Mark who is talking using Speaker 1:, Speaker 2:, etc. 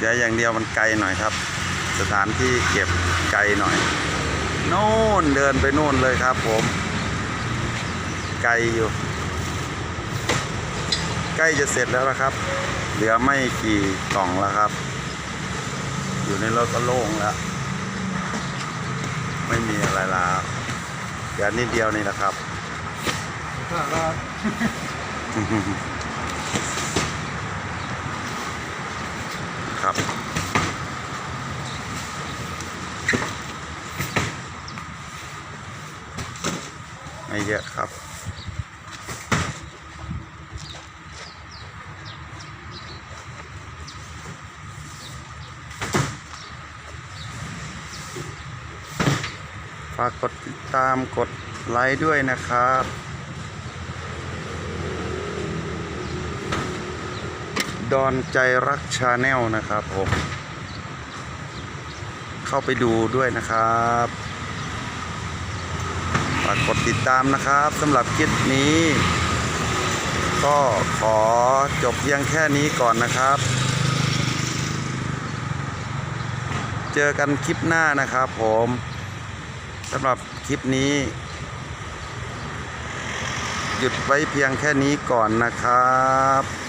Speaker 1: เสียอย่างเดียวมันไกลหน่อยครับ สถานที่เก็บไกลหน่อยโน่นเดินไปโน่นเลยครับ ผม ไกลอยู่ ใกล้จะเสร็จแล้วนะครับ เหลือไม่กี่กล่องแล้วครับ อยู่ในรถก็โล่งแล้ว ไม่มีอะไรแล้วเดี๋ยวนิดเดียวนี่แหละครับ
Speaker 2: ถ้าว่า
Speaker 1: ครับ ไม่เยอะครับฝากกดติดตามกดไลค์ด้วยนะครับ ดอนใจรักชาแนลนะครับผม เข้าไปดูด้วยนะครับฝากกดติดตามนะครับสำหรับคลิปนี้ ก็ขอจบเพียงแค่นี้ก่อนนะครับ เจอกันคลิปหน้านะครับผมสำหรับคลิปนี้ หยุดไว้เพียงแค่นี้ก่อนนะครับ